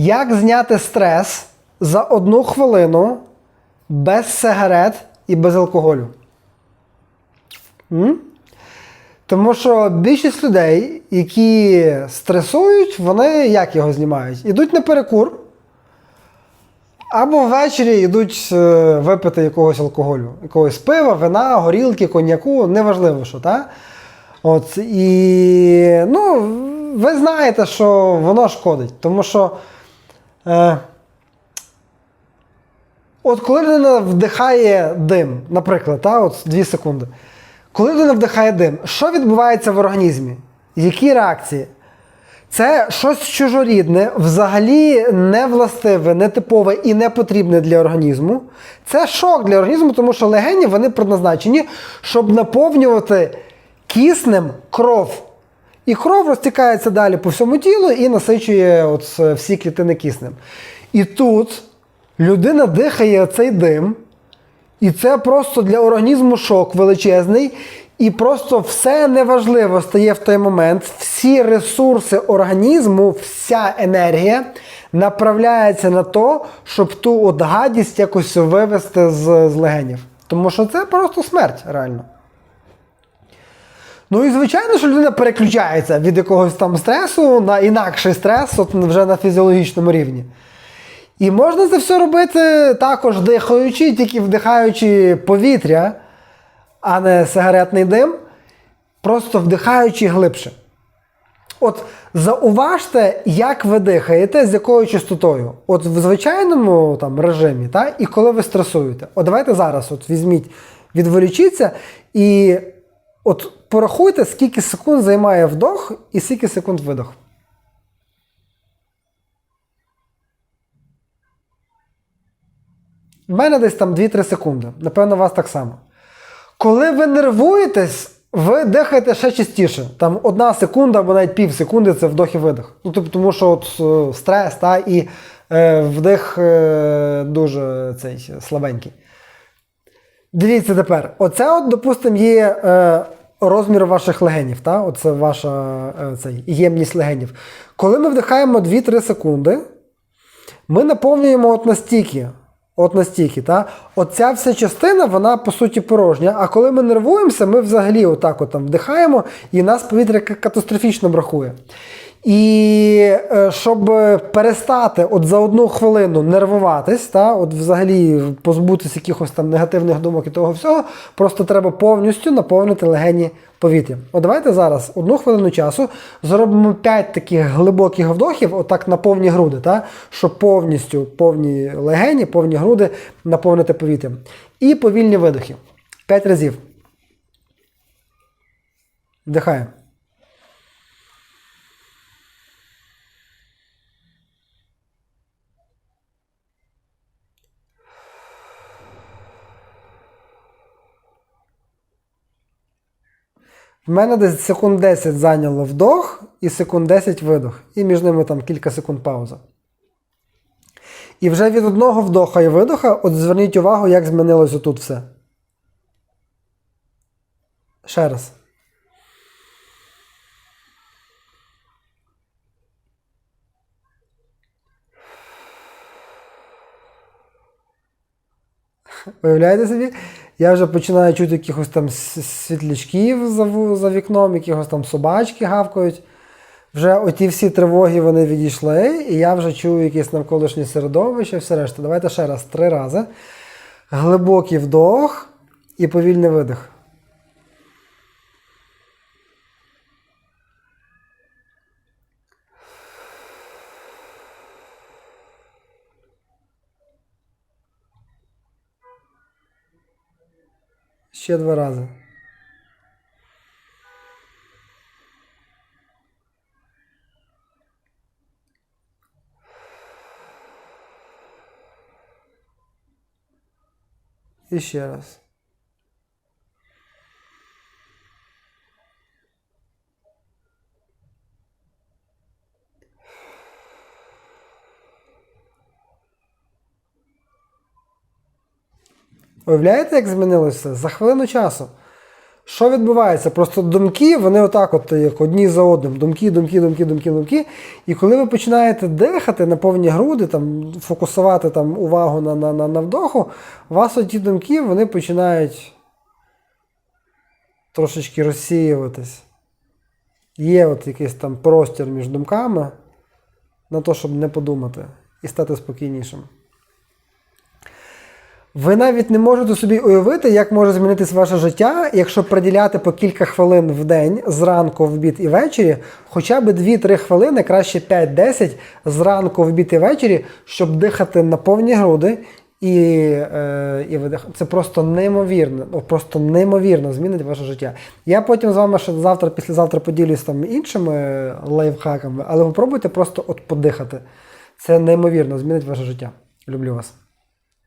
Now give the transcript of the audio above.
Як зняти стрес за одну хвилину без сигарет і без алкоголю? М? Тому що більшість людей, які стресують, вони як його знімають? Ідуть на перекур, або ввечері йдуть е, випити якогось алкоголю, якогось пива, вина, горілки, коньяку, неважливо що, так? От, і ну, ви знаєте, що воно шкодить. Тому що е, от коли людина вдихає дим, наприклад, та, от 2 секунди. Коли людина вдихає дим, що відбувається в організмі? Які реакції? Це щось чужорідне, взагалі не властиве, не типове і не потрібне для організму. Це шок для організму, тому що легені вони предназначені, щоб наповнювати киснем кров. І кров розтікається далі по всьому тілу і насичує от е, всі клітини киснем. І тут людина дихає цей дим, і це просто для організму шок величезний. І просто все неважливо стає в той момент. Всі ресурси організму, вся енергія направляється на то, щоб ту от гадість якось вивести з, з легенів. Тому що це просто смерть, реально. Ну і звичайно, що людина переключається від якогось там стресу на інакший стрес, от вже на фізіологічному рівні. І можна це все робити також дихаючи, тільки вдихаючи повітря, а не сигаретний дим, просто вдихаючи глибше. От зауважте, як ви дихаєте, з якою частотою. От в звичайному там, режимі, та? і коли ви стресуєте. От давайте зараз от візьміть, відволічіться і от порахуйте, скільки секунд займає вдох і скільки секунд видох. В мене десь там 2-3 секунди. Напевно, у вас так само. Коли ви нервуєтесь, ви дихаєте ще частіше. Там одна секунда або навіть пів секунди це вдох і видох. Ну, тобто, тому що от, е, стрес та, і е, вдих е, дуже цей слабенький. Дивіться тепер. Оце, от, допустимо, є е, розмір ваших легенів. Та? Оце ваша е, цей, ємність легенів. Коли ми вдихаємо 2-3 секунди, ми наповнюємо от настільки. От настільки, та? Оця вся частина, вона по суті порожня. А коли ми нервуємося, ми взагалі отак от там вдихаємо, і нас повітря катастрофічно бракує. І е, щоб перестати от за одну хвилину нервуватись, та, от взагалі позбутися якихось там негативних думок і того всього, просто треба повністю наповнити легені повітрям. От давайте зараз одну хвилину часу зробимо 5 таких глибоких вдохів, отак на повні груди, та, щоб повністю повні легені, повні груди наповнити повітрям. І повільні видохи. 5 разів. Вдихаємо. В мене десь секунд 10 зайняло вдох і секунд 10 видох. І між ними там кілька секунд пауза. І вже від одного вдоха і видоха, от зверніть увагу, як змінилося тут все. Ще раз. Уявляєте собі? Я вже починаю чути якихось там світлячків за, за вікном, якихось там собачки гавкають. Вже оті всі тривоги вони відійшли, і я вже чую якесь навколишнє середовище, все решта. Давайте ще раз, три рази. Глибокий вдох і повільний видих. Ще два рази. І ще раз. Уявляєте, як змінилося все? За хвилину часу. Що відбувається? Просто думки, вони отак, от як одні за одним. Думки, думки, думки, думки, думки. І коли ви починаєте дихати на повні груди, там, фокусувати там, увагу на, на, на, на вдоху, у вас оті думки вони починають трошечки розсіюватись. Є от якийсь там простір між думками на те, щоб не подумати і стати спокійнішим. Ви навіть не можете собі уявити, як може змінитись ваше життя, якщо приділяти по кілька хвилин в день зранку, в обід і ввечері, хоча б 2-3 хвилини, краще 5-10 зранку, в обід і ввечері, щоб дихати на повні груди і, е, і видих. Це просто неймовірно, просто неймовірно змінить ваше життя. Я потім з вами ще завтра, післязавтра поділюсь там іншими лайфхаками, але попробуйте просто от подихати. Це неймовірно змінить ваше життя. Люблю вас.